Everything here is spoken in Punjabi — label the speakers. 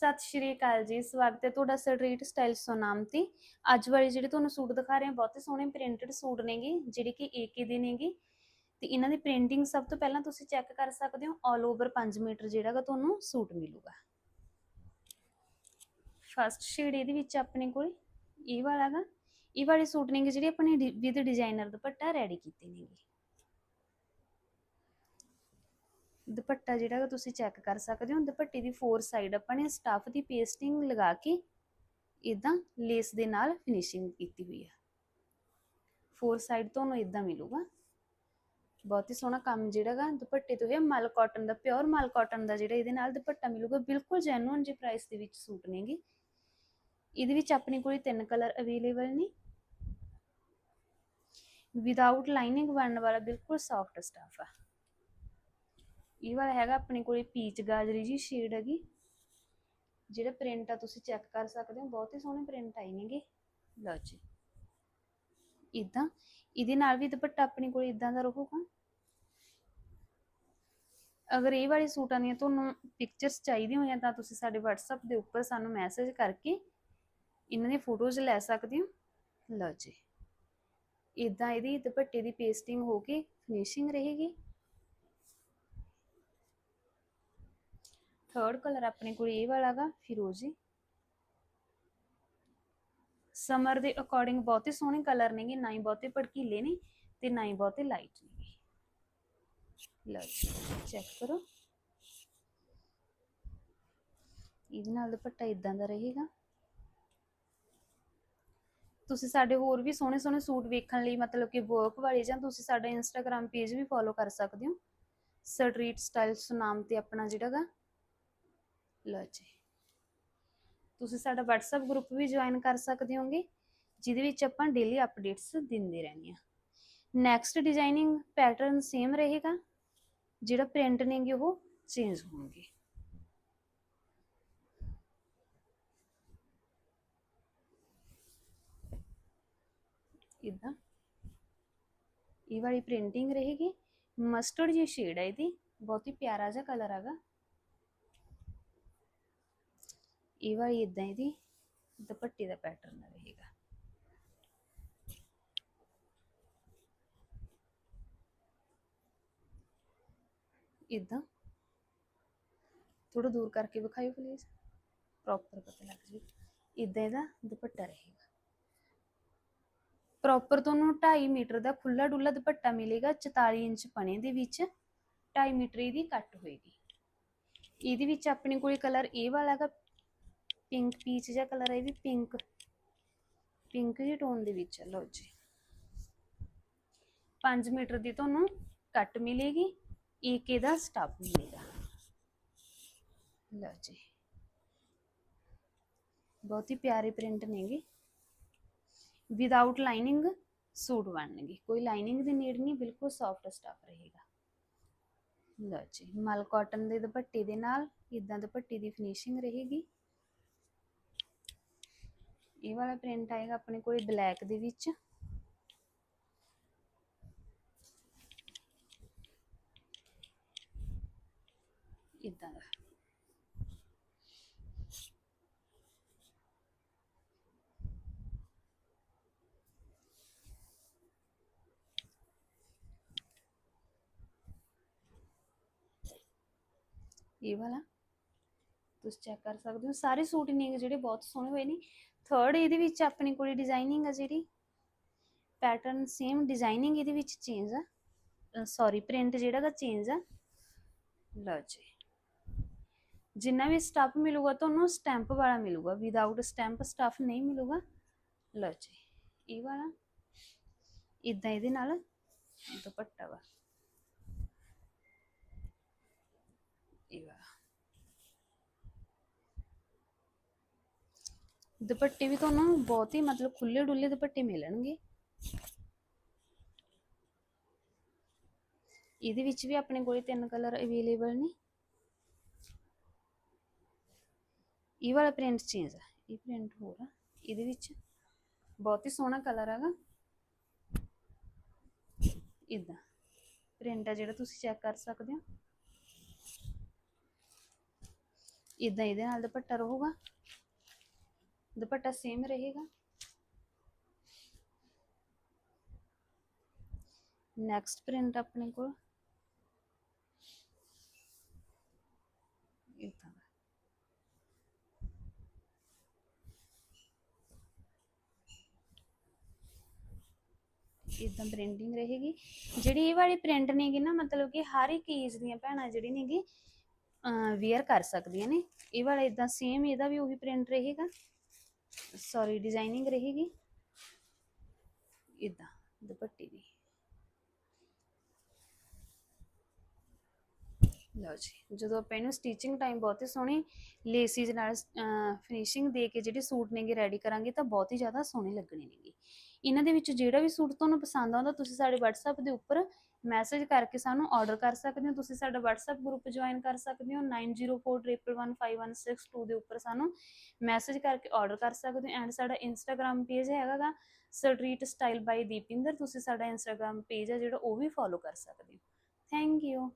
Speaker 1: ਸਤਿ ਸ਼੍ਰੀ ਅਕਾਲ ਜੀ, ਸਵਾਗਤ ਹੈ ਤੁਹਾਡਾ ਸਟਰੀਟ ਸਟਾਈਲ ਸੋਨਾਮ ਤੇ ਅੱਜ ਵਾਲੀ ਜਿਹੜੇ ਤੁਹਾਨੂੰ ਸੂਟ ਦਿਖਾ ਰਹੇ ਹਾਂ, ਬਹੁਤੇ ਸੋਹਣੇ ਪ੍ਰਿੰਟਡ ਸੂਟ ਨੇਗੇ, ਜਿਹੜੇ ਕਿ ਏਕੇ ਦੇ ਨੇਗੇ। ਤੇ ਇਹਨਾਂ ਦੀ ਪ੍ਰਿੰਟਿੰਗ ਸਭ ਤੋਂ ਪਹਿਲਾਂ ਤੁਸੀਂ ਚੈੱਕ ਕਰ ਸਕਦੇ ਹੋ ਆਲ ਓਵਰ 5 ਮੀਟਰ ਜਿਹੜਾਗਾ ਤੁਹਾਨੂੰ ਸੂਟ ਮਿਲੂਗਾ। ਫਸਟ ਸ਼ੇਡ ਇਹਦੇ ਵਿੱਚ ਆਪਣੇ ਕੋਲ ਇਹ ਵਾਲਾ ਗਾ। ਇਹ ਵਾਲੇ ਸੂਟ ਨੇਗੇ ਜਿਹੜੇ ਆਪਣੇ ਵਿਦ ਡਿਜ਼ਾਈਨਰ ਦੁਪੱਟਾ ਰੈਡੀ ਕੀਤੇ ਨੇਗੇ। ਦੁਪੱਟਾ ਜਿਹੜਾ ਤੁਸੀਂ ਚੈੱਕ ਕਰ ਸਕਦੇ ਹੋ, ਦੁਪੱਟੇ ਦੀ ਫੋਰ ਸਾਈਡ ਆਪਾਂ ਨੇ ਸਟਫ ਦੀ ਪੇਸਟਿੰਗ ਲਗਾ ਕੇ ਇਦਾਂ ਲੇਸ ਦੇ ਨਾਲ ਫਿਨਿਸ਼ਿੰਗ ਕੀਤੀ ਹੋਈ ਹੈ ਫੋਰ ਸਾਈਡ ਤੁਹਾਨੂੰ ਇਦਾਂ ਮਿਲੂਗਾ। ਬਹੁਤ ਹੀ ਸੋਹਣਾ ਕੰਮ ਜਿਹੜਾ ਦੁਪੱਟੇ ਤੋਂ ਹੈ ਮਲ ਕਾਟਨ ਦਾ ਪਿਓਰ ਮਲ ਕਾਟਨ ਦਾ ਜਿਹੜਾ ਇਹਦੇ ਨਾਲ ਦੁਪੱਟਾ ਮਿਲੂਗਾ, ਬਿਲਕੁਲ ਜੈਨੂਨ ਜੀ ਪ੍ਰਾਈਸ ਦੇ ਵਿੱਚ ਸੂਟ ਨੇਗੇ ਇਹਦੇ ਵਿੱਚ ਆਪਣੇ ਕੋਲ ਤਿੰਨ ਕਲਰ ਅਵੇਲੇਬਲ ਨੇ। ਵਿਦਆਊਟ ਲਾਈਨਿੰਗ ਬਣਨ ਵਾਲਾ ਬਿਲਕੁਲ ਸੌਫਟ ਸਟਫ ਆ। ਇਹ ਵਾਲਾ ਹੈਗਾ ਆਪਣੇ ਕੋਲੇ ਪੀਚ ਗਾਜਰੀ ਜੀ ਸ਼ੇਡ ਹੈਗੀ। ਜਿਹੜਾ ਪ੍ਰਿੰਟ ਆ ਤੁਸੀਂ ਚੈੱਕ ਕਰ ਸਕਦੇ ਹੋ, ਬਹੁਤ ਹੀ ਸੋਹਣੇ ਪ੍ਰਿੰਟ ਆਏ ਨੇਗੇ। ਲਓ ਜੀ। ਇਦਾਂ ਇਹਦੇ ਨਾਲ ਵੀ ਦੁਪੱਟਾ ਆਪਣੇ ਕੋਲ ਇਦਾਂ ਦਾ ਰਹੂਗਾ। ਅਗਰ ਇਹ ਵਾਲੇ ਸੂਟਾਂ ਦੀਆਂ ਤੁਹਾਨੂੰ ਪਿਕਚਰਸ ਚਾਹੀਦੀਆਂ ਹੋਈਆਂ ਤਾਂ ਤੁਸੀਂ ਸਾਡੇ WhatsApp ਦੇ ਉੱਪਰ ਸਾਨੂੰ ਮੈਸੇਜ ਕਰਕੇ ਇਹਨਾਂ ਦੀਆਂ ਫੋਟੋਜ਼ ਲੈ ਸਕਦੇ ਹੋ। ਲਓ ਜੀ। ਇਦਾਂ ਇਹਦੀ ਦੁਪੱਟੇ ਦੀ ਪੇਸਟਿੰਗ ਹੋ ਕੇ ਫਿਨਿਸ਼ਿੰਗ ਰਹੇਗੀ। ਥਰਡ ਕਲਰ ਆਪਣੇ ਕੋਲ ਇਹ ਵਾਲਾ ਗਾ ਫਿਰੋਜ਼ੀ ਸਮਰ ਦੇ ਅਕੋਰਡਿੰਗ ਬਹੁਤੇ ਸੋਹਣੇ ਕਲਰ ਨੇਗੇ, ਨਾ ਹੀ ਬਹੁਤੇ ਭੜਕੀਲੇ ਨੇ ਤੇ ਨਾ ਹੀ ਬਹੁਤੇ ਲਾਈਟ ਨੇ ਲਓ ਚੈੱਕ ਕਰੋ। ਇਹਦੇ ਨਾਲ ਦੁਪੱਟਾ ਇਦਾਂ ਦਾ ਰਹੇਗਾ। ਤੁਸੀਂ ਸਾਡੇ ਹੋਰ ਵੀ ਸੋਹਣੇ ਸੋਹਣੇ ਸੂਟ ਵੇਖਣ ਲਈ ਮਤਲਬ ਕਿ ਵਰਕ ਵਾਲੇ ਜਾਂ ਤੁਸੀਂ ਸਾਡਾ ਇੰਸਟਾਗ੍ਰam ਪੇਜ ਵੀ ਫੋਲੋ ਕਰ ਸਕਦੇ ਹੋ। ਸਟਰੀਟ ਸਟਾਈਲਸ ਨਾਮ ਤੇ ਆਪਣਾ ਜਿਹੜਾ ਗਾ ਲਓ ਜੀ। ਤੁਸੀਂ ਸਾਡਾ WhatsApp ਗਰੁੱਪ ਵੀ ਜੁਆਇਨ ਕਰ ਸਕਦੇ ਹੋਗੇ, ਜਿਹਦੇ ਵਿੱਚ ਆਪਾਂ ਡੇਲੀ ਅਪਡੇਟਸ ਦਿੰਦੇ ਰਹਿੰਦੇ ਆ ਨੈਕਸਟ ਡਿਜ਼ਾਈਨਿੰਗ ਪੈਟਰਨ ਸੇਮ ਰਹੇਗਾ, ਜਿਹੜਾ ਪ੍ਰਿੰਟ ਨੇਗੇ ਉਹ ਚੇਂਜ ਹੋਣਗੇ। ਇਦਾਂ। ਇਹ ਵਾਲੀ ਪ੍ਰਿੰਟਿੰਗ ਰਹੇਗੀ। ਮਸਟਰਡ ਜੀ ਸ਼ੇਡ ਹੈ ਇਹਦੀ, ਬਹੁਤ ਹੀ ਪਿਆਰਾ ਜਿਹਾ ਕਲਰ ਹੈਗਾ। ਇਹ ਵਾਲੀ ਇਦਾਂ ਇਹਦੀ ਦੁਪੱਟੇ ਦਾ ਪੈਟਰਨ ਰਹੇਗਾ ਇਦਾਂ ਥੋੜਾ ਦੂਰ ਕਰਕੇ ਵਿਖਾਇਓ ਪਲੀਜ਼ ਪ੍ਰੋਪਰ ਪਤਾ ਲੱਗ ਜੇ ਇਦਾਂ ਇਹਦਾ ਦੁਪੱਟਾ ਰਹੇਗਾ। ਪ੍ਰੋਪਰ ਤੁਹਾਨੂੰ 2.5 ਮੀਟਰ ਦਾ ਖੁੱਲਾ ਡੁੱਲਾ ਦੁਪੱਟਾ ਮਿਲੇਗਾ 44 ਇੰਚ ਪਣੇ ਦੇ ਵਿੱਚ। 2.5 ਮੀਟਰ ਇਹਦੀ ਕੱਟ ਹੋਏਗੀ। ਇਹਦੇ ਵਿੱਚ ਆਪਣੇ ਕੋਲੇ ਕਲਰ ਇਹ ਵਾਲਾ ਹੈਗਾ ਪਿੰਕ ਪੀਚ ਜਿਹਾ ਕਲਰ ਹੈ ਇਹ ਵੀ ਪਿੰਕ ਪਿੰਕ ਜਿਹੇ ਟੋਨ ਦੇ ਵਿੱਚ ਲਓ ਜੀ। 5 ਮੀਟਰ ਦੀ ਤੁਹਾਨੂੰ ਕੱਟ ਮਿਲੇਗੀ, ਇੱਕ ਇਹਦਾ ਸਟੱਬ ਮਿਲੇਗਾ। ਲਓ ਜੀ। ਬਹੁਤ ਹੀ ਪਿਆਰੇ ਪ੍ਰਿੰਟ ਨੇਗੇ। ਵਿਦਆਊਟ ਲਾਈਨਿੰਗ ਸੂਟ ਬਣਨਗੇ। ਕੋਈ ਲਾਈਨਿੰਗ ਦੀ ਨੀਡ ਨਹੀਂ, ਬਿਲਕੁਲ ਸੌਫਟ ਸਟਫ ਰਹੇਗਾ। ਲਓ ਜੀ। ਮਲ ਕਾਟਨ ਦੇ ਦੁਪੱਟੇ ਦੇ ਨਾਲ ਇਦਾਂ ਦੁਪੱਟੇ ਦੀ ਫਿਨਿਸ਼ਿੰਗ ਰਹੇਗੀ। ਇਹ ਵਾਲਾ ਪ੍ਰਿੰਟ ਆਏਗਾ ਆਪਣੇ ਕੋਲ ਬਲੈਕ ਦੇ ਵਿੱਚ। ਇਦਾਂ ਦਾ। ਇਹ ਵਾਲਾ। ਤੁਸੀਂ ਚੈੱਕ ਕਰ ਸਕਦੇ ਹੋ। ਸਾਰੇ ਸੂਟ ਨੇ ਜਿਹੜੇ ਬਹੁਤ ਸੋਹਣੇ ਹੋਏ ਨੇ। ਥਰਡ ਇਹਦੇ ਵਿੱਚ ਆਪਣੀ ਕੋਲ ਡਿਜ਼ਾਈਨਿੰਗ ਆ ਜਿਹੜੀ। ਪੈਟਰਨ ਸੇਮ ਡਿਜ਼ਾਈਨਿੰਗ ਇਹਦੇ ਵਿੱਚ ਚੇਂਜ ਆ। ਸੌਰੀ ਪ੍ਰਿੰਟ ਜਿਹੜਾ ਦਾ ਚੇਂਜ ਆ। ਲਓ ਜੀ। ਜਿੰਨਾ ਵੀ ਸਟਫ ਮਿਲੂਗਾ ਤੁਹਾਨੂੰ ਸਟੈਂਪ ਵਾਲਾ ਮਿਲੂਗਾ। ਵਿਦਆਊਟ ਸਟੈਂਪ ਸਟਫ ਨਹੀਂ ਮਿਲੂਗਾ। ਲਓ ਜੀ। ਇਹ ਵਾਲਾ। ਇਦਾਂ ਇਹਦੇ ਨਾਲ ਦੁਪੱਟਾ ਵਾ। ਇਹ ਵਾਲਾ। ਦੁਪੱਟੇ ਵੀ ਤੁਹਾਨੂੰ ਬਹੁਤ ਹੀ ਮਤਲਬ ਖੁੱਲੇ ਡੁੱਲੇ ਦੁਪੱਟੇ ਮਿਲਣਗੇ। ਇਹਦੇ ਵਿੱਚ ਵੀ ਆਪਣੇ ਕੋਲੇ ਤਿੰਨ ਕਲਰ ਅਵੇਲੇਬਲ ਨੇ। ਇਹ ਵਾਲਾ ਪ੍ਰਿੰਟ ਚੇਂਜ ਆ, ਇਹ ਪ੍ਰਿੰਟ ਹੋਰ ਆ। ਇਹਦੇ ਵਿੱਚ ਬਹੁਤ ਹੀ ਸੋਹਣਾ ਕਲਰ ਹੈਗਾ। ਇਦਾਂ, ਪ੍ਰਿੰਟ ਆ ਜਿਹੜਾ ਤੁਸੀਂ ਚੈੱਕ ਕਰ ਸਕਦੇ ਹੋ। ਇਦਾਂ ਇਹਦੇ ਨਾਲ ਦੁਪੱਟਾ ਰਹੂਗਾ। ਦੁਪੱਟਾ ਸੇਮ ਰਹੇਗਾ। ਨੈਕਸਟ ਪ੍ਰਿੰਟ ਆਪਣੇ ਕੋਲ। ਇਦਾਂ ਇਦਾਂ ਪ੍ਰਿੰਟਿੰਗ ਰਹੇਗੀ। ਜਿਹੜੀ ਇਹ ਵਾਲੀ ਪ੍ਰਿੰਟ ਨੇਗੀ ਨਾ, ਮਤਲਬ ਕਿ ਹਰ ਇੱਕ ਏਜ ਦੀਆਂ ਭੈਣਾਂ ਜਿਹੜੀ ਨੇਗੀ ਵੇਅਰ ਕਰ ਸਕਦੀਆਂ ਨੇ। ਇਹ ਵਾਲਾ ਇਦਾਂ ਸੇਮ ਇਹਦਾ ਵੀ ਉਹੀ ਪ੍ਰਿੰਟ ਰਹੇਗਾ। ਸੌਰੀ ਡਿਜ਼ਾਈਨਿੰਗ ਰਹੇਗੀ? ਇਦਾਂ ਦੁਪੱਟੇ ਦੀ। ਲਓ ਜੀ, ਜਦੋਂ ਆਪਾਂ ਇਹਨੂੰ ਸਟਿਚਿੰਗ ਟਾਈਮ ਬਹੁਤ ਹੀ ਸੋਹਣੀ ਲੇਸਿਸ ਨਾਲ ਫਿਨਿਸ਼ਿੰਗ ਦੇ ਕੇ ਜਿਹੜੇ ਸੂਟ ਨੇਗੇ ਰੈਡੀ ਕਰਾਂਗੇ, ਤਾਂ ਬਹੁਤ ਹੀ ਜ਼ਿਆਦਾ ਸੋਹਣੇ ਲੱਗਣੇ ਨੇਗੇ। ਇਹਨਾਂ ਦੇ ਵਿੱਚ ਜਿਹੜਾ ਵੀ ਸੂਟ ਤੁਹਾਨੂੰ ਪਸੰਦ ਆਉਂਦਾ, ਤੁਸੀਂ ਸਾਡੇ WhatsApp ਦੇ ਉੱਪਰ ਮੈਸੇਜ ਕਰਕੇ ਸਾਨੂੰ ਆਰਡਰ ਕਰ ਸਕਦੇ ਹੋ। ਤੁਸੀਂ ਸਾਡਾ WhatsApp ਗਰੁੱਪ ਜੁਆਇਨ ਕਰ ਸਕਦੇ ਹੋ। 9041115162 ਦੇ ਉੱਪਰ ਸਾਨੂੰ ਮੈਸੇਜ ਕਰਕੇ ਆਰਡਰ ਕਰ ਸਕਦੇ ਹੋ। ਐਂਡ ਸਾਡਾ Instagram ਪੇਜ ਹੈਗਾਗਾ ਸਟਰੀਟ ਸਟਾਈਲ ਬਾਈ ਦੀਪਿੰਦਰ। ਤੁਸੀਂ ਸਾਡਾ Instagram ਪੇਜ ਹੈ ਜਿਹੜਾ ਉਹ ਵੀ ਫੋਲੋ ਕਰ ਸਕਦੇ ਹੋ। Thank you